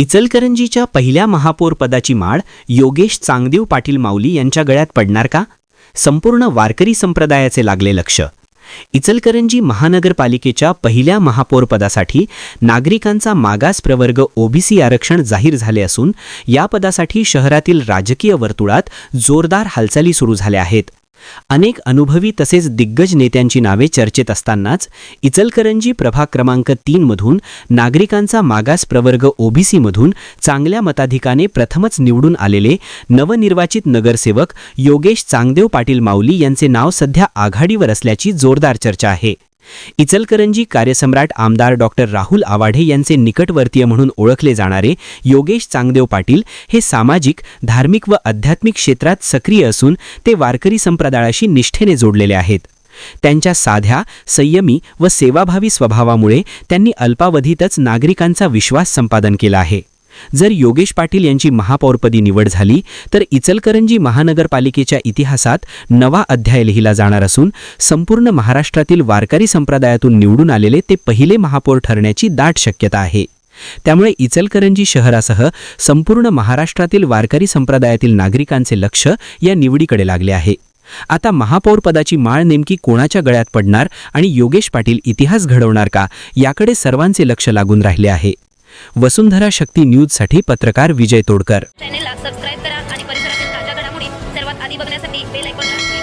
इचलकरंजीच्या पहिल्या महापौर पदाची माळ योगेश चांगदेव पाटील माऊली यांच्या गळ्यात पडणार का? संपूर्ण वारकरी संप्रदायाचे लागले लक्ष. इचलकरंजी महानगरपालिकेच्या पहिल्या महापौर पदासाठी नागरिकांचा मागास प्रवर्ग ओबीसी आरक्षण जाहीर झाले असून या पदासाठी शहरातील राजकीय वर्तुळात जोरदार हालचाली सुरू झाल्या आहेत. अनेक अनुभवी तसेच दिग्गज नेत्यांची नावे चर्चेत असतानाच इचलकरंजी प्रभाग क्रमांक तीनमधून नागरिकांचा मागास प्रवर्ग ओबीसीमधून चांगल्या मताधिकाने प्रथमच निवडून आलेले नवनिर्वाचित नगरसेवक योगेश चांगदेव पाटील माऊली यांचे नाव सध्या आघाडीवर असल्याची जोरदार चर्चा आहे. इचलकरंजी कार्यसम्राट आमदार डॉक्टर राहुल आवाढे यांचे निकटवर्तीय म्हणून ओळखले जाणारे योगेश चांगदेव पाटील हे सामाजिक धार्मिक व आध्यात्मिक क्षेत्रात सक्रिय असून ते वारकरी संप्रदायाशी निष्ठेने जोडलेले आहेत. त्यांच्या साध्या संयमी व सेवाभावी स्वभावामुळे त्यांनी अल्पावधीतच नागरिकांचा विश्वास संपादन केला आहे. जर योगेश पाटील यांची महापौरपदी निवड झाली तर इचलकरंजी महानगरपालिकेच्या इतिहासात नवा अध्याय लिहिला जाणार असून संपूर्ण महाराष्ट्रातील वारकरी संप्रदायातून निवडून आलेले ते पहिले महापौर ठरण्याची दाट शक्यता आहे. त्यामुळे इचलकरंजी शहरासह संपूर्ण महाराष्ट्रातील वारकरी संप्रदायातील नागरिकांचे लक्ष या निवडीकडे लागले आहे. आता महापौरपदाची माळ नेमकी कोणाच्या गळ्यात पडणार आणि योगेश पाटील इतिहास घडवणार का याकडे सर्वांचे लक्ष लागून राहिले आहे. वसुंधरा शक्ती न्यूजसाठी पत्रकार विजय तोडकर. चॅनेलला सबस्क्राईब करा आणि परिसरातील ताज्या घडामोडी सर्वात आधी बघण्यासाठी बेल ऐकून